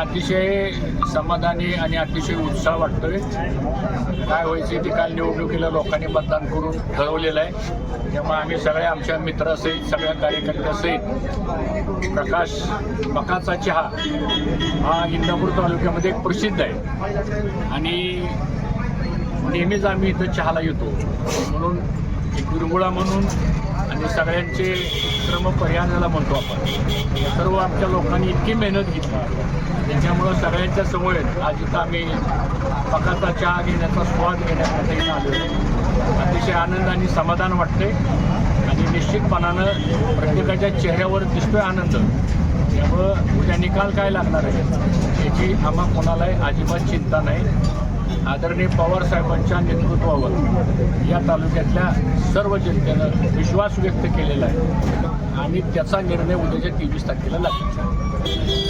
अतिशय समाधानी आणि अतिशय उत्साह वाटतोय. काय व्हायचं ते काल निवडणुकीला लोकांनी मतदान करून ठरवलेलं आहे. त्यामुळे आम्ही सगळ्या आमच्या मित्रासहित सगळ्या कार्यकर्त्यासहित प्रकाश बकाचा चहा हा इंदापूर तालुक्यामध्ये एक प्रसिद्ध आहे. आणि नेहमीच आम्ही इथं चहाला येतो. म्हणून एक गुरगुळा म्हणून आणि सगळ्यांचे क्रम पर्यायाला म्हणतो आपण. सर्व आमच्या लोकांनी इतकी मेहनत घेतली. त्याच्यामुळं सगळ्यांच्या समोर आज इथं आम्ही पकाचा चहा घेण्याचा स्वाद घेण्यासाठी आलो अतिशय आनंद आणि समाधान वाटते आणि निश्चितपणानं प्रत्येकाच्या चेहऱ्यावर दिसतोय आनंद. त्यामुळं उद्या निकाल काय लागणार आहे? याची आम्हा कोणालाही अजिबात चिंता नाही. आदरणीय पवार साहेबांच्या नेतृत्वावर या तालुक्यातल्या सर्व जनतेनं विश्वास व्यक्त केलेला आहे. आणि त्याचा निर्णय उद्याच्या तेवीस तारखेला लागेल.